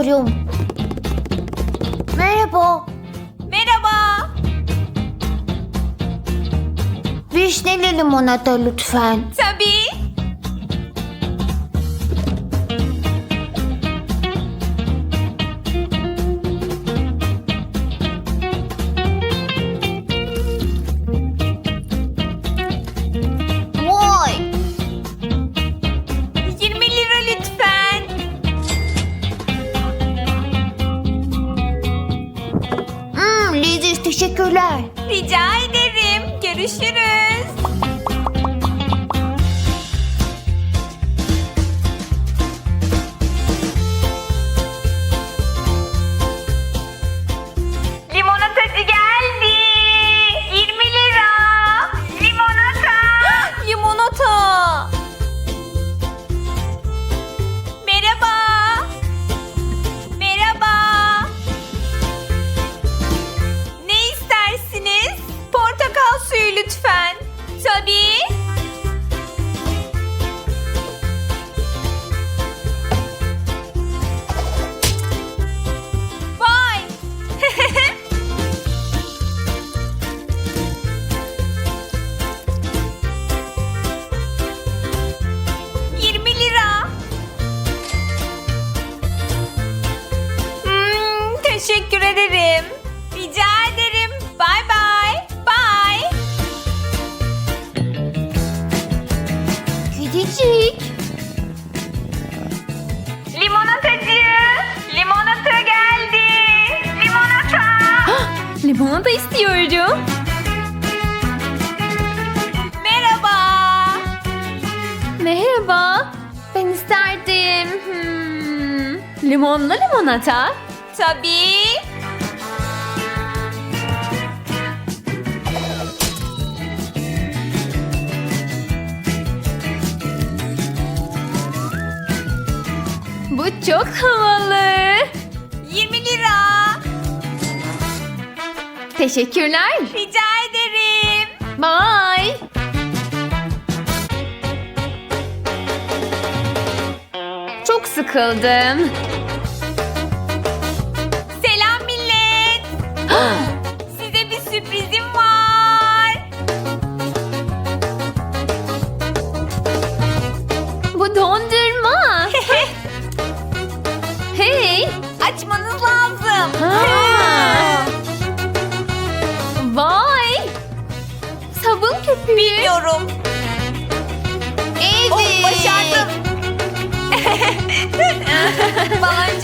istiyorum. Merhaba. Merhaba. Vişneli limonata lütfen. Tabii. Later! Kedicik. Limonatacı. Limonata geldi. Limonata. Limonata istiyorum. Merhaba. Merhaba. Ben isterdim. Hmm. Limonlu limonata. Tabii. Bu çok havalı. 20 lira. Teşekkürler. Rica ederim. Bye. Çok sıkıldım. Selam millet. Biliyorum. Evet. Oh, başardım. Baloncuklar.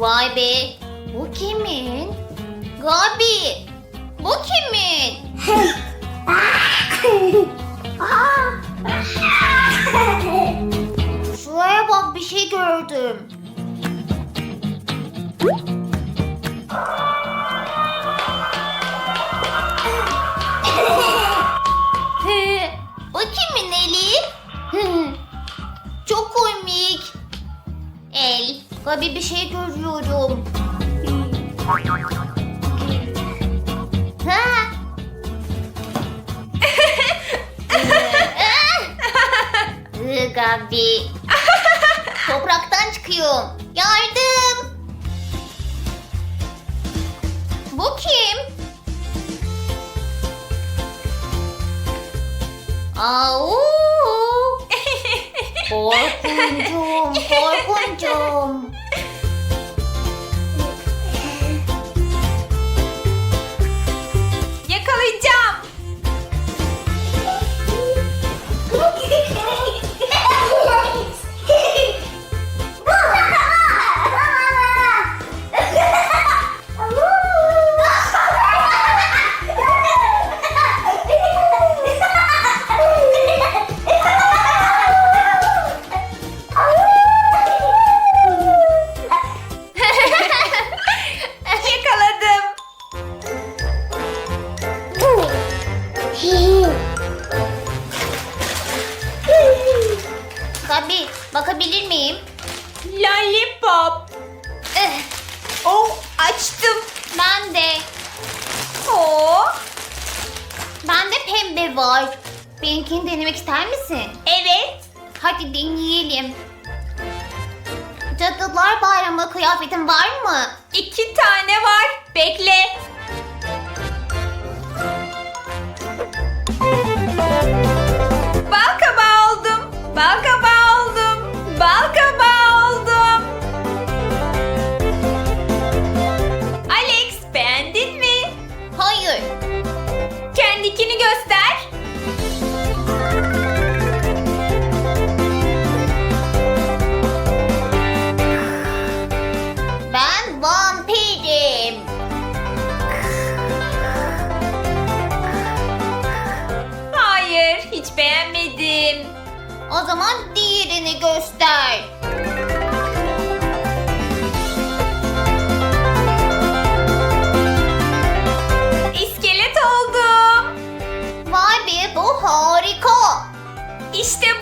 Vay be bu kimin? Gabi bu kimin? Şuraya bak bir şey gördüm. Gabi. Topraktan çıkıyorum. Yardım. Bu kim? Au! Korkuncum, korkuncum. Bende pembe var. Benimkini denemek ister misin? Evet. Hadi deneyelim. Cadılar Bayramı kıyafetin var mı? İki tane var. Bekle. にしても